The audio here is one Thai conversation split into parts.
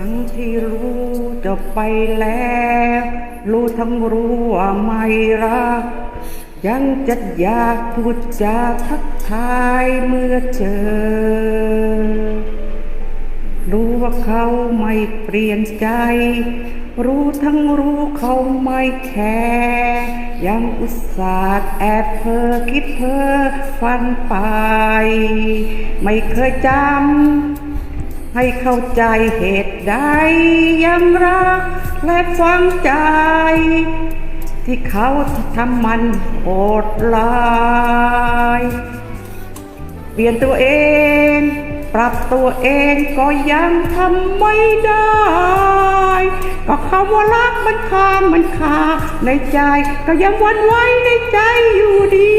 ทั้งที่รู้จะไปแล้ว รู้ทั้งรู้ว่าไม่รัก ยังจะอยากพูดจาทักทายเมื่อเจอ รู้ว่าเขาไม่เปลี่ยนใจ รู้ทั้งรู้เขาไม่แคร์ยังอุตส่าห์แอบเพอคิดเพอฟันไป ไม่เคยจำ ให้เข้าใจเหตุใดยังรัก และฟังใจ ที่เขาทำมันโหดร้ายเปลี่ยนตัวเอง ปรับตัวเองก็ยังทำไม่ได้ ก็คำว่ารักมันคางมันคาในใจ ก็ยังวันไหวในใจอยู่ดี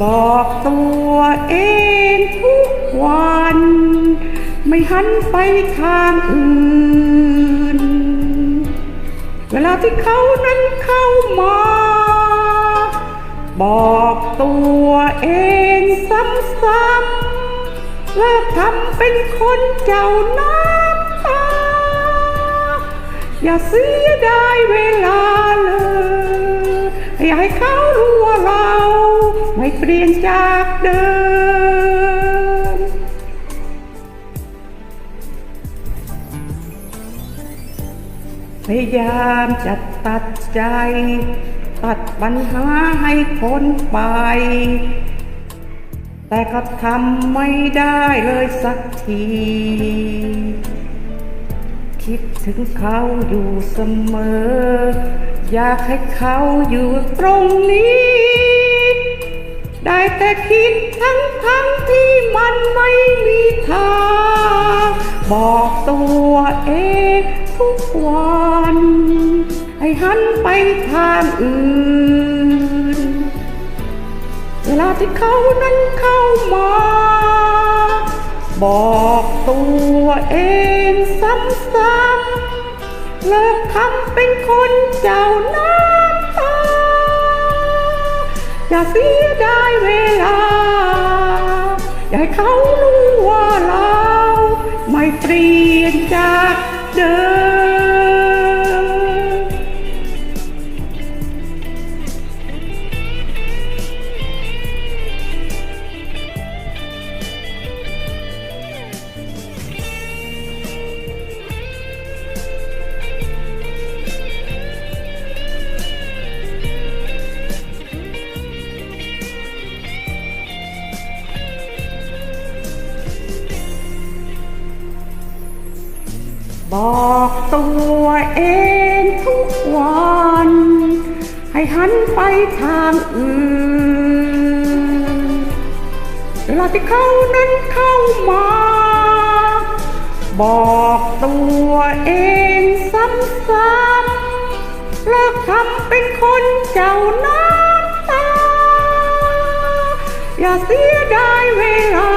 บอกตัวเองทุกวัน ไม่หันไปทางอื่น เวลาที่เขานั้นเข้ามา บอกตัวเองซ้ำๆเลิกทำเป็นคนเจ้าน้ำตา อย่าเสียดายเวลาเลย อย่าให้เขารู้ว่าเรา ไม่เปลี่ยนจากเดิม พยายามจะตัดใจ ตัดปัญหาให้พ้นไป แต่ก็ทำไม่ได้เลยสักที คิดถึงเขาอยู่เสมอ อยากให้เขาอยู่ตรงนี้ ได้แต่คิดทั้งทั้งที่มันไม่มีทาง บอกตัวเองทุกวัน ให้หันไปทางอื่น เวลาที่เขานั้นเข้ามา บอกตัวเองซ้ำๆเลิกทำเป็นคนเจ้าน้ำตา อย่าเสียดายเวลา อย่าให้เขารู้ว่าเรา मैत्रीयञ्च บอกตัวเองทุกวัน ให้หันไปทางอื่นเวลาที่เขานั้นเข้ามา บอกตัวเองซ้ำๆเลิกทำเป็นคนเจ้าน้ำตา อย่าเสียดายเวลา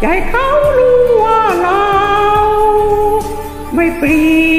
อย่าให้เขา รู้